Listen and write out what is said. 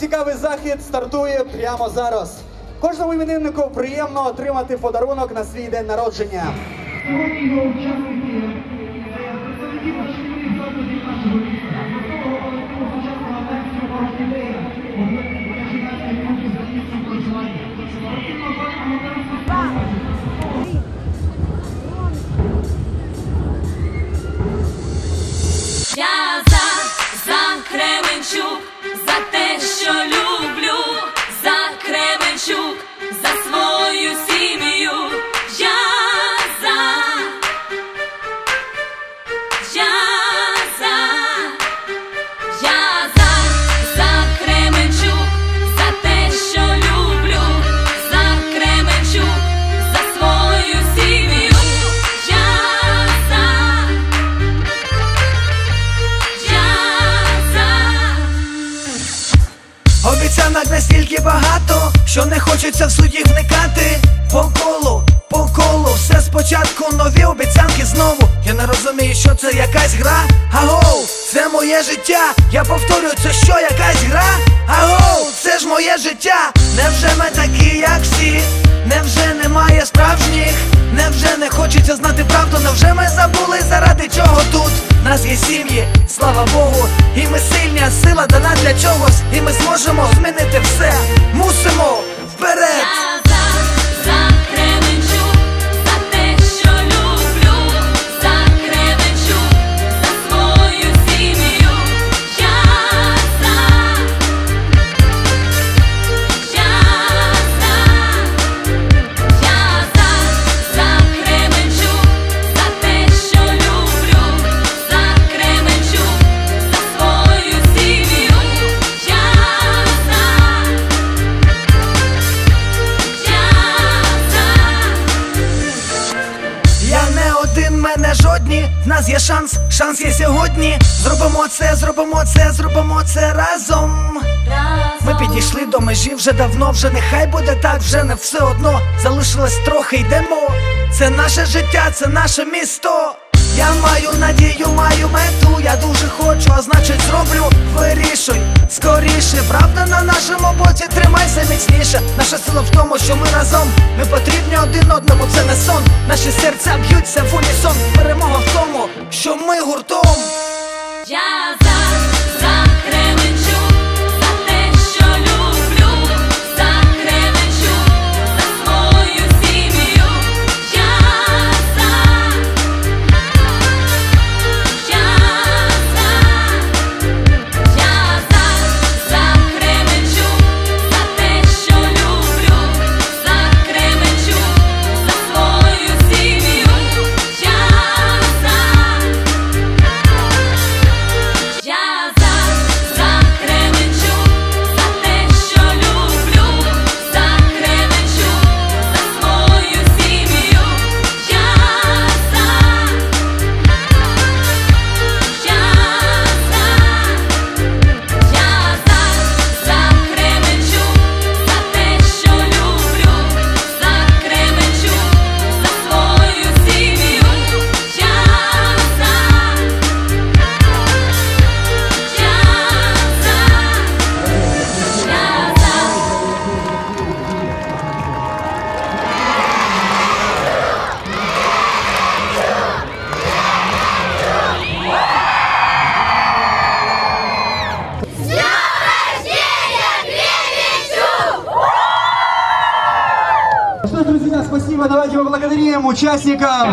Цікавий захід стартує прямо зараз. Кожному імениннику приємно отримати подарунок на свій день народження. Сьогодні його учасники Обіцянок настільки багато, що не хочеться в суді вникати. По колу, по колу, все спочатку нові обіцянки знову. Я не розумію, що це якась гра. Агоу, це моє життя. Я повторюю, це що якась гра? Агоу, це ж моє життя. Невже ми такі, як всі? Невже немає справжніх? Невже не хочеться знати правду? Невже ми забули заради чого тут? Нас є сім'ї, слава Богу, і ми сильні, сила дана для чогось, і ми зможемо змінити все. Мусимо вперед! В нас є шанс, шанс є сьогодні. Зробимо це, зробимо це, зробимо це разом. Ми підійшли до межі вже давно, вже нехай буде так, вже не все одно. Залишилось трохи, йдемо. Це наше життя, це наше місто. Я маю надію, маю мету, я дуже хочу, а значить зроблю. Вирішуй скоріше, правда на нашому боці, тримайся міцніше. Наша сила в тому, що ми разом. Ми потрібні один одному, це не сон. Наші серця б'ються в унісон. Перемога що ми гуртом. Я спасибо. Давайте поблагодарим участников.